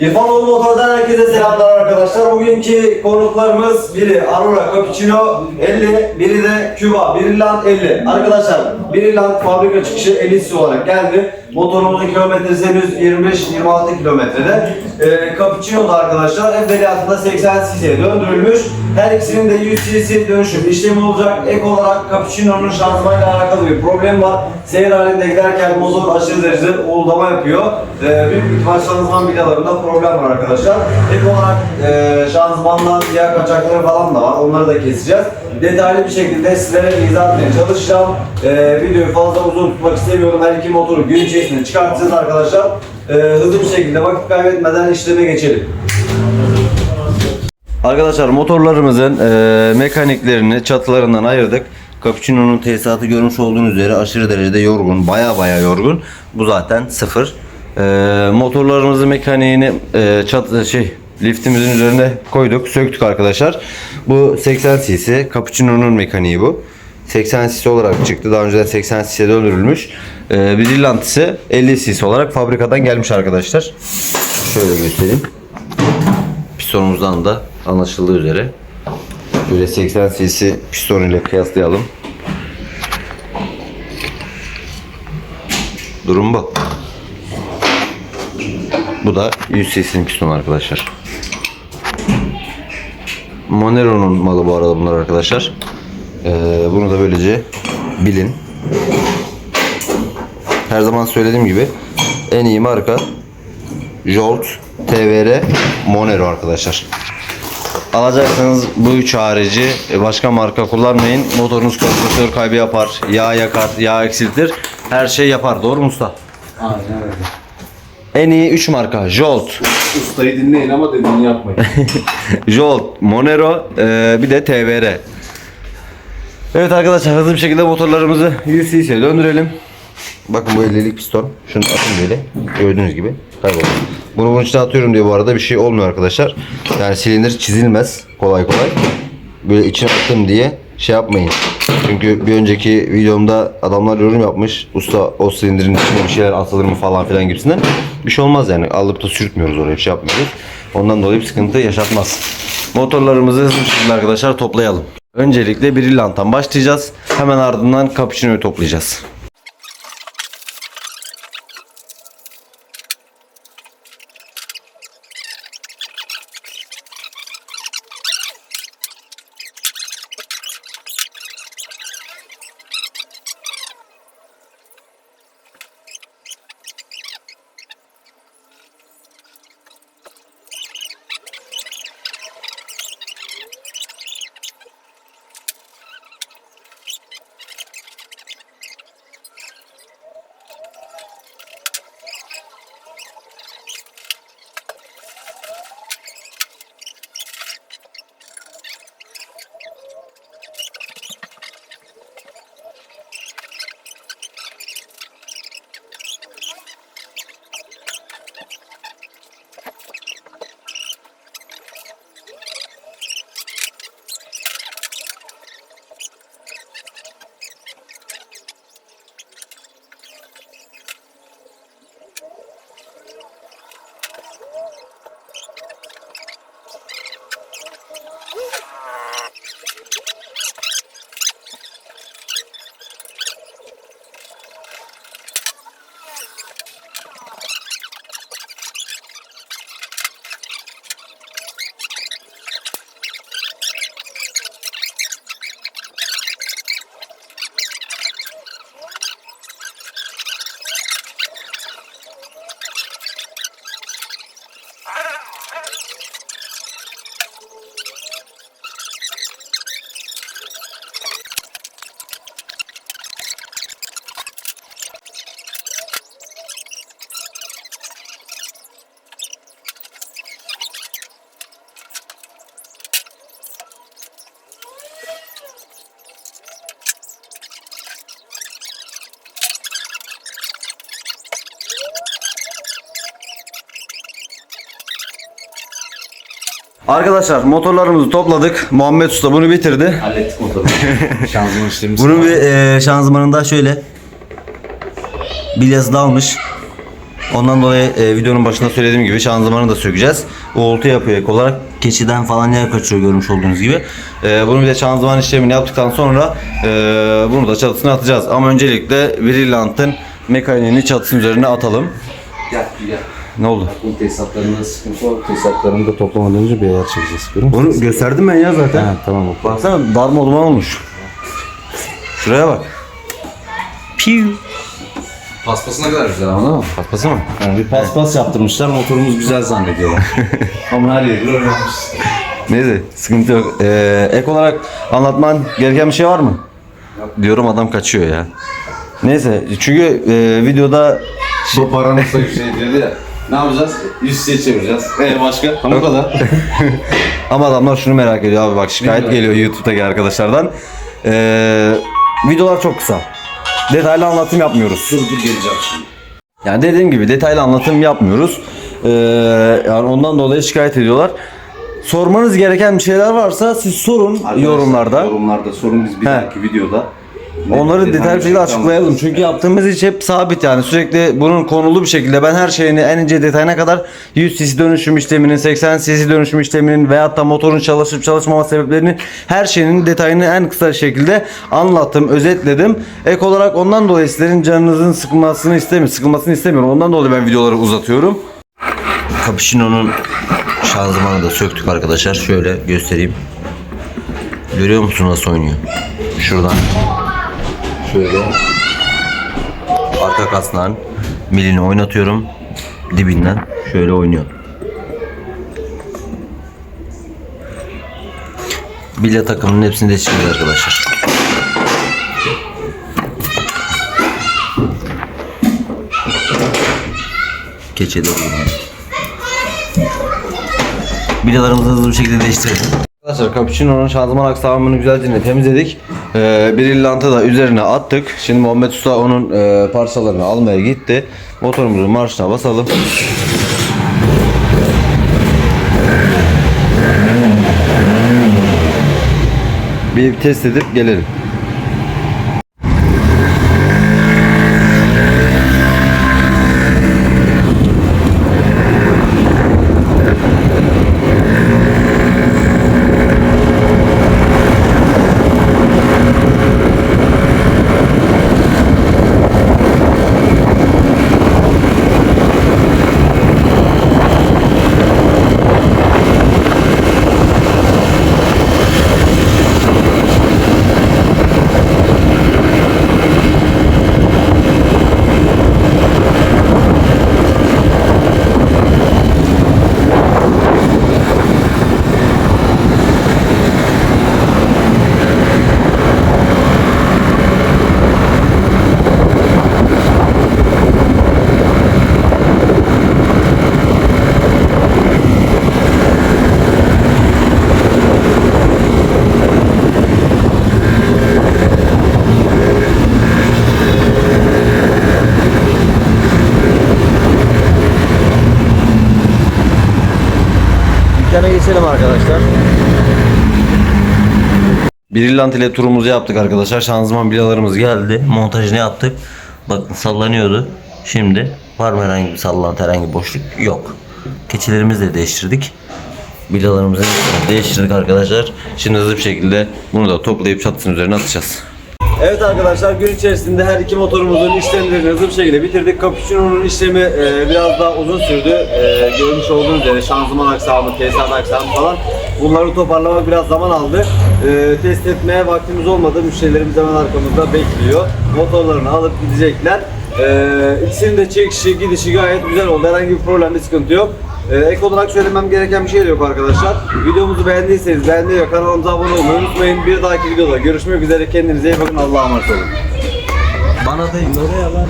İrfanoğlu Motor'dan herkese selamlar arkadaşlar. Bugünkü konuklarımız biri Aurora Cappuccino 50, biri de Cuba, Biriland 50. Arkadaşlar Biriland fabrika çıkışı 50'si olarak geldi. Motorumuzun kilometresi henüz 25-26 kilometrede. Ee, Cappuccino da arkadaşlar evveliyatında 80 cc'ye döndürülmüş. Her ikisinin de 100 cc dönüşüm işlemi olacak. Ek olarak Cappuccino'nun şanzımanıyla alakalı bir problem var. Seyir halinde giderken motor aşırı derecede uğuldama yapıyor. Ee, büyük ihtimal şanzıman vidalarında problem var arkadaşlar. Ek olarak e, şanzımandan yağ kaçakları falan da var. Onları da keseceğiz. Detaylı bir şekilde sizlere izah etmeye çalışacağım. Ee, videoyu fazla uzun tutmak istemiyorum. Her iki motoru gün çıkartacağız arkadaşlar. Ee, hızlı bir şekilde vakit kaybetmeden işleme geçelim. Arkadaşlar motorlarımızın e, mekaniklerini çatılarından ayırdık. Cappuccino'nun tesisatı görmüş olduğunuz üzere aşırı derecede yorgun. Baya baya yorgun. Bu zaten sıfır. E, motorlarımızın mekaniğini e, çat şey liftimizin üzerine koyduk. Söktük arkadaşlar. Bu 80 cc. Cappuccino'nun mekaniği bu. 80 cc olarak çıktı. Daha önceden 80 cc'ye döndürülmüş. E, bir Brilliant ise 50 cc olarak fabrikadan gelmiş arkadaşlar. Şöyle göstereyim pistonumuzdan da anlaşıldığı üzere böyle 80 cc piston ile kıyaslayalım. Durum bu. Bu da 100 cc'nin pistonu arkadaşlar. Monero'nun malı bu arada bunlar arkadaşlar. Ee, bunu da böylece bilin. Her zaman söylediğim gibi en iyi marka Jolt, TVR, Monero arkadaşlar. Alacaksanız bu üç harici başka marka kullanmayın. Motorunuz kompresör kaybı yapar, yağ yakar, yağ eksiltir. Her şey yapar. Doğru mu usta? Aynen öyle. En iyi 3 marka. Jolt, Ustayı dinleyin ama dediğini yapmayın. Jolt, Monero, e, bir de TVR. Evet arkadaşlar hızlı bir şekilde motorlarımızı 100 cc'ye döndürelim. Bakın bu 50'lik piston. Şunu atın böyle. Gördüğünüz gibi. Kayboldu. Bunu bunun içine atıyorum diye bu arada bir şey olmuyor arkadaşlar. Yani silindir çizilmez kolay kolay. Böyle içine attım diye şey yapmayın. Çünkü bir önceki videomda adamlar yorum yapmış. Usta o silindirin içine bir şeyler atılır mı falan filan gibisinden. Bir şey olmaz yani. Alıp da sürtmüyoruz oraya bir şey yapmıyoruz. Ondan dolayı bir sıkıntı yaşatmaz. Motorlarımızı hızlı bir şekilde arkadaşlar toplayalım. Öncelikle Brillant'tan başlayacağız. Hemen ardından Cappuccino'yu toplayacağız. Arkadaşlar motorlarımızı topladık. Muhammed Usta bunu bitirdi. Hallettik motoru. Şanzıman işlemimiz. Bunun bir e, şanzımanında şöyle bilyası da almış. Ondan dolayı e, videonun başında söylediğim gibi şanzımanı da sökeceğiz. Uğultu yapıyor ek olarak. Keçiden falan yer kaçıyor görmüş olduğunuz gibi. E, bunu bir de şanzıman işlemini yaptıktan sonra e, bunu da çatısına atacağız. Ama öncelikle Brilliant'ın mekaniğini çatısının üzerine atalım. Gel gel. Ne oldu? Bu tesisatlarında sıkıntı var. Tesisatlarını da toplamadan önce bir ayar çekeceğiz. Görüyor musun? Onu gösterdim ben ya zaten. Ha, tamam bak. Baksana darma duman olmuş. Şuraya bak. Piu. Paspası ne kadar güzel ama değil mi? Paspası mı? Yani bir paspas yaptırmışlar motorumuz güzel zannediyorlar. ama her yeri öğrenmiş. Neyse sıkıntı yok. Ee, ek olarak anlatman gereken bir şey var mı? Diyorum adam kaçıyor ya. Neyse çünkü e, videoda Bu para nasıl bir şey diyordu ya. Ne yapacağız? 100 şey çevireceğiz. Ee başka? Tam bu kadar. ama adamlar şunu merak ediyor abi bak şikayet Bilmiyorum. geliyor YouTube'daki arkadaşlardan. Ee, videolar çok kısa. Detaylı anlatım yapmıyoruz. dur dur geleceğim şimdi. Yani dediğim gibi detaylı anlatım yapmıyoruz. Ee, yani ondan dolayı şikayet ediyorlar. Sormanız gereken bir şeyler varsa siz sorun Arkadaşlar, yorumlarda. Yorumlarda sorun biz bir He. dahaki videoda. Onları detaylı bir şekilde açıklayalım. Çünkü yaptığımız iş hep sabit yani. Sürekli bunun konulu bir şekilde ben her şeyini en ince detayına kadar 100 cc dönüşüm işleminin, 80 cc dönüşüm işleminin veyahut da motorun çalışıp çalışmama sebeplerinin her şeyinin detayını en kısa şekilde anlattım, özetledim. Ek olarak ondan dolayı sizlerin canınızın sıkılmasını istemiyorum. Sıkılmasını istemiyorum. Ondan dolayı ben videoları uzatıyorum. Cappuccino'nun şanzımanı da söktük arkadaşlar. Şöyle göstereyim. Görüyor musun nasıl oynuyor? Şuradan şöyle arka kasnağın milini oynatıyorum dibinden şöyle oynuyor. Bilya takımının hepsini değiştiriyoruz arkadaşlar. Keçede bulunuyor. Bilyalarımızı hızlı bir şekilde değiştirelim. Arkadaşlar Cappuccino'nun şanzıman aksamını güzelce temizledik. Ee, bir illantı da üzerine attık. Şimdi Muhammed Usta onun e, parçalarını almaya gitti. Motorumuzun marşına basalım. Bir test edip gelelim. Dükkana geçelim arkadaşlar. Brillant ile turumuzu yaptık arkadaşlar. Şanzıman bilyalarımız geldi. Montajını yaptık. Bakın sallanıyordu. Şimdi var mı herhangi bir sallantı, herhangi bir boşluk? Yok. Keçilerimizi de değiştirdik. Bilyalarımızı değiştirdik arkadaşlar. Şimdi hızlı bir şekilde bunu da toplayıp çatısının üzerine atacağız. Evet arkadaşlar gün içerisinde her iki motorumuzun işlemlerini hızlı bir şekilde bitirdik. Cappuccino'nun işlemi e, biraz daha uzun sürdü. E, görmüş olduğunuz üzere şanzıman aksamı, tesisat aksamı falan. Bunları toparlamak biraz zaman aldı. E, test etmeye vaktimiz olmadı. Müşterilerimiz hemen arkamızda bekliyor. Motorlarını alıp gidecekler. E, ikisinin de çekişi, gidişi gayet güzel oldu. Herhangi bir problem, bir sıkıntı yok. Ee, ek olarak söylemem gereken bir şey de yok arkadaşlar. Videomuzu beğendiyseniz beğenmeyi ve kanalımıza abone olmayı unutmayın. Bir dahaki videoda görüşmek üzere. Kendinize iyi bakın. Allah'a emanet olun. Bana değil oraya lan.